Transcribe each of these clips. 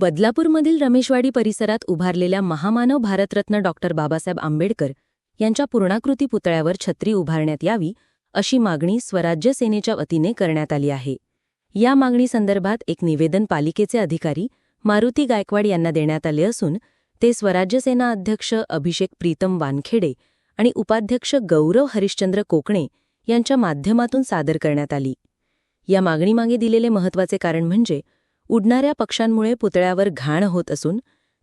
बदलापूरमधील रमेशवाडी परिसरात उभारलेल्या महामानव भारतरत्न डॉक्टर बाबासाहेब आंबेडकर यांच्या पूर्णाकृती पुतळ्यावर छत्री उभारण्यात यावी अशी मागणी स्वराज्य सेनेच्या वतीने करण्यात आली आहे. या मागणीसंदर्भात एक निवेदन पालिकेचे अधिकारी मारुती गायकवाड यांना देण्यात आले असून ते स्वराज्य सेना अध्यक्ष अभिषेक प्रीतम वानखेडे आणि उपाध्यक्ष गौरव हरिश्चंद्र कोकणे यांच्या माध्यमातून सादर करण्यात आली. या मागणीमागे दिलेले महत्त्वाचे कारण म्हणजे उडणाऱ्या पक्ष्यांमुळे पुतळ्यावर घाण होत असून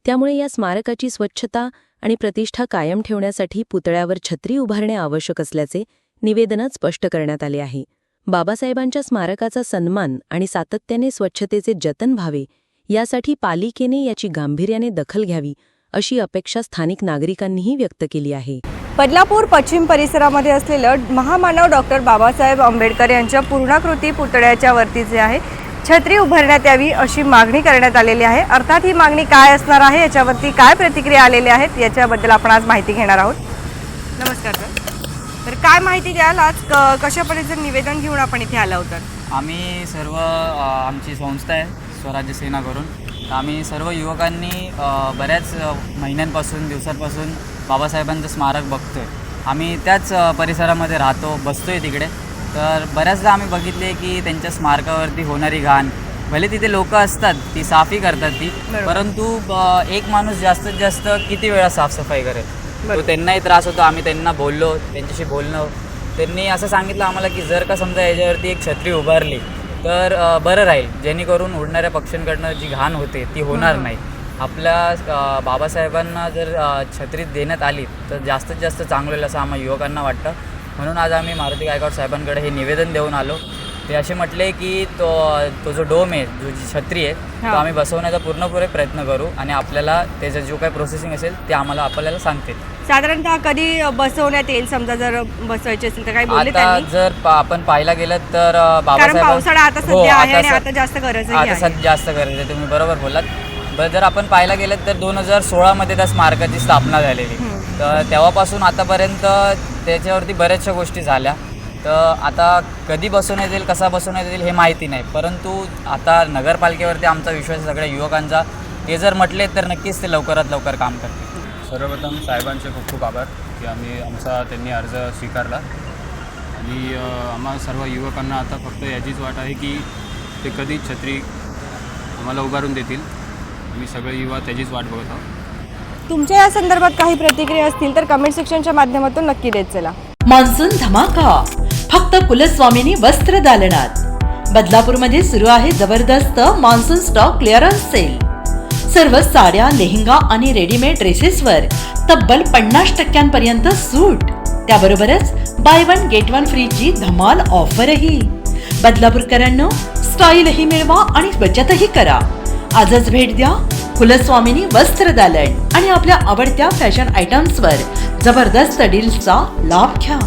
त्यामुळे या स्मारकाची स्वच्छता आणि प्रतिष्ठा कायम ठेवण्यासाठी पुतळ्यावर छत्री उभारणे आवश्यक असल्याचे निवेदनात स्पष्ट करण्यात आले आहे. बाबासाहेबांच्या स्मारकाचा सन्मान आणि सातत्याने स्वच्छतेचे जतन व्हावे यासाठी पालिकेने याची गांभीर्याने दखल घ्यावी अशी अपेक्षा स्थानिक नागरिकांनीही व्यक्त केली आहे. बदलापूर पश्चिम परिसरामध्ये असलेलं महामानव डॉक्टर बाबासाहेब आंबेडकर यांच्या पूर्णाकृती पुतळ्याच्या वरती जे आहे छत्री उभारण्यात यावी अशी मागणी करण्यात आलेली आहे. अर्थात ही मागणी काय असणार आहे? याच्यावरती काय प्रतिक्रिया आलेल्या आहेत? याच्याबद्दल आपण आज माहिती घेणार आहोत. नमस्कार सर तर काय माहिती द्याल? आज क कशा पद्धतीचं निवेदन घेऊन आपण इथे आला होता आम्ही सर्व अ, आमची संस्था आहे स्वराज्य सेना करून. तर आम्ही सर्व युवकांनी अ, बऱ्याच अ, महिन्यांपासून दिवसांपासून बाबासाहेबांचं स्मारक बघतो आहे आम्ही त्याच अ, परिसरामध्ये राहतो बसतो आहे तिकडे. तर बऱ्याचदा आम्ही बघितले की त्यांच्या स्मारकावरती होणारी घाण. भले तिथे लोक असतात ती साफी करतात ती. परंतु एक माणूस जास्तीत जास्त किती वेळा साफसफाई करेल. त्यांनाही त्रास होतो आम्ही त्यांना बोललो त्यांच्याशी बोलणं त्यांनी असं सांगितलं आम्हाला की जर का समजा याच्यावरती एक छत्री उभारली तर बरं राहील. जेणेकरून उडणाऱ्या पक्ष्यांकडनं जी घाण होते ती होणार नाही. आपल्या बाबासाहेबांना जर अ, छत्री देण्यात आली तर जास्तीत जास्त चांगलं होईल असं आम्हा युवकांना वाटतं. म्हणून आज आम्ही मारुती गायकवाड साहेबांकडे हे निवेदन देऊन आलो. ते असे म्हटले की तो तो जो डोम आहे जो जी छत्री आहे तो. आम्ही बसवण्याचा पूर्णपुरे प्रयत्न करू आणि आपल्याला त्याचं जो काही प्रोसेसिंग असेल ते आम्हाला आपल्याला सांगतील. साधारणतः कधी बसवण्यात येईल? समजा जर बसवायचे असेल तर काही बोलले आता त्यांनी? जर पा- आपण पाहायला गेलं तर अ, कारण बाबासाहेब पावसाळा आता हो, सध्या आहे आणि स- आता जास्त गरज आता आहे. सध्या जास्त गरज आहे तुम्ही बरोबर बोलात बरं जर आपण पाहायला गेलं तर दोन हजार सोळामध्ये त्या स्मारकाची स्थापना झालेली. तर तेव्हापासून आतापर्यंत त्याच्यावरती बऱ्याचशा गोष्टी झाल्या. तर आता कधी बसवण्यात येईल कसा बसवण्यात येईल हे माहिती नाही. परंतु आता नगरपालिकेवरती आमचा विश्वास आहे सगळ्या युवकांचा. ते जर म्हटले तर नक्कीच ते लवकरात लवकर काम करतील. सर्वप्रथम साहेबांचे खूप खूप आभार की आम्ही आमचा त्यांनी अर्ज स्वीकारला. आणि आम्हा सर्व युवकांना आता फक्त याचीच वाट आहे की ते कधी छत्री आम्हाला उभारून देतील. आम्ही सगळे युवा त्याचीच वाट बघत आहोत. तुमच्या या संदर्भात काही प्रतिक्रिया असतील तर कमेंट सेक्शनच्या माध्यमातून नक्की देत चला. मान्सून धमाका. फक्त कुलस्वामिनी वस्त्र दालनात. बदलापूरमध्ये सुरू आहे जबरदस्त मान्सून स्टॉक क्लिअरन्स सेल सर्व साड्या लेहंगा आणि रेडीमेड ड्रेसेसवर तब्बल पन्नास टक्क्यांपर्यंत सूट. त्याबरोबरच बाय वन गेट वन फ्रीची धमाल ऑफरही बदलापूरकरांनो स्टाईलही मिळवा आणि बचतही करा. आजच भेट द्या. कुलस्वामिनी वस्त्र दालन आणि आपल्या आवडत्या फॅशन आयटम्सवर जबरदस्त डील्सचा लाभ घ्या.